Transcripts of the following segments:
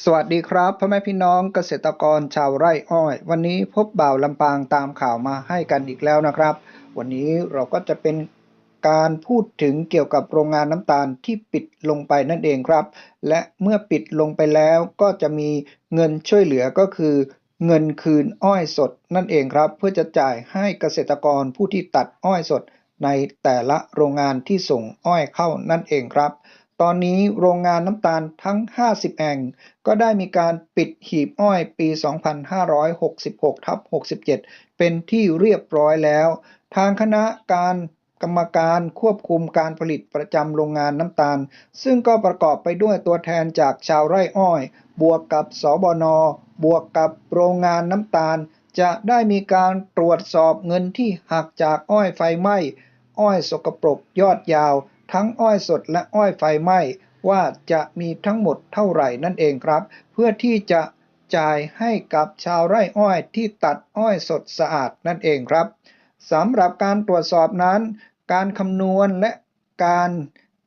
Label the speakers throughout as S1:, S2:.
S1: สวัสดีครับพ่อแม่พี่น้องเกษตรกรชาวไร่อ้อย วันนี้พบบ่าวลำปางตามข่าวมาให้กันอีกแล้วนะครับ วันนี้เราก็จะเป็นการพูดถึงเกี่ยวกับโรงงานน้ำตาลที่ปิดลงไปนั่นเองครับ และเมื่อปิดลงไปแล้วก็จะมีเงินช่วยเหลือก็คือ เงินคืนอ้อยสดนั่นเองครับ เพื่อจะจ่ายให้เกษตรกรผู้ที่ตัดอ้อยสดในแต่ละโรงงานที่ส่งอ้อยเข้านั่นเองครับ ตอนนี้โรงงานน้ำตาลทั้ง 50 แห่ง ก็ได้มีการปิดหีบอ้อยปี 2566ทับ67 เป็นที่เรียบร้อยแล้ว ทางคณะการกรรมการควบคุมการผลิตประจำโรงงานน้ำตาล ซึ่งก็ประกอบไปด้วยตัวแทนจากชาวไร่อ้อย บวกกับสบน บวกกับโรงงานน้ำตาล จะได้มีการตรวจสอบเงินที่หักจากอ้อยไฟไหม้ อ้อยสกปรกยอดยาว ทั้งอ้อยสดและอ้อยไฟไหม้ว่าจะมีทั้งหมดเท่าไหร่นั่นเองครับ เพื่อที่จะจ่ายให้กับชาวไร่อ้อยที่ตัดอ้อยสดสะอาดนั่นเองครับสำหรับการตรวจสอบนั้น การคำนวณและการ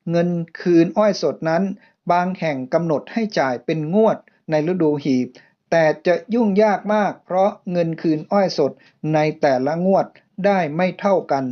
S1: เงินคืนอ้อยสดนั้น บางแห่งกำหนดให้จ่ายเป็นงวดในฤดูหีบ แต่จะยุ่งยากมากเพราะเงินคืนอ้อยสดในแต่ละงวด ได้ไม่เท่ากัน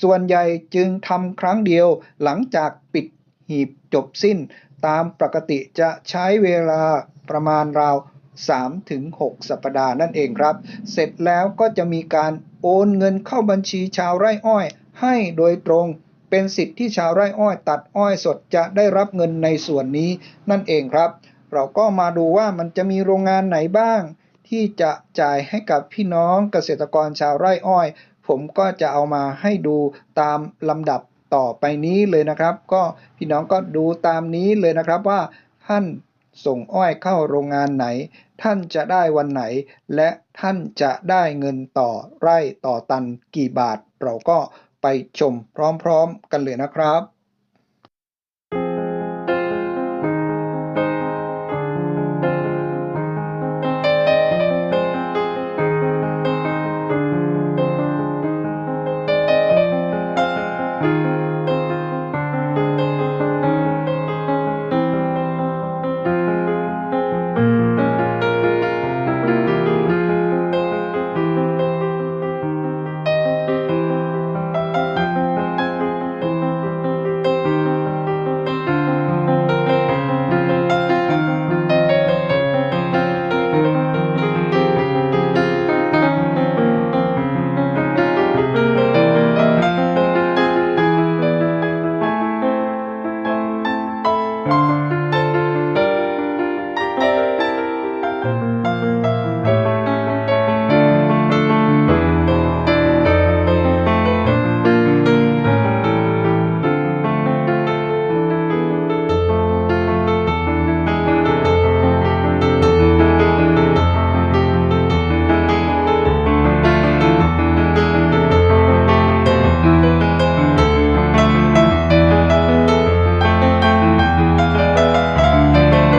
S1: ส่วนใหญ่จึงทำครั้งเดียวหลังจากปิดหีบจบสิ้น ตามปกติจะใช้เวลาประมาณราว3-6ถึง6สัปดาห์นั่นเองครับ เสร็จแล้วก็จะมีการโอนเงินเข้าบัญชีชาวไร่อ้อย ให้โดยตรงเป็นสิทธิ์ที่ชาวไร่อ้อย ตัดอ้อยสดจะได้รับเงินในส่วนนี้นั่นเองครับ เราก็มาดูว่ามันจะมีโรงงานไหนบ้าง ที่จะจ่ายให้กับพี่น้องเกษตรกรชาวไร่อ้อย ผมก็จะเอามาให้ดูตามลำดับต่อไปนี้เลยนะครับ ก็พี่น้องก็ดูตามนี้เลยนะครับว่าท่านส่งอ้อยเข้าโรงงานไหน ท่านจะได้วันไหน และท่านจะได้เงินต่อไร่ต่อตันกี่บาท เราก็ไปชมพร้อมๆกันเลยนะครับ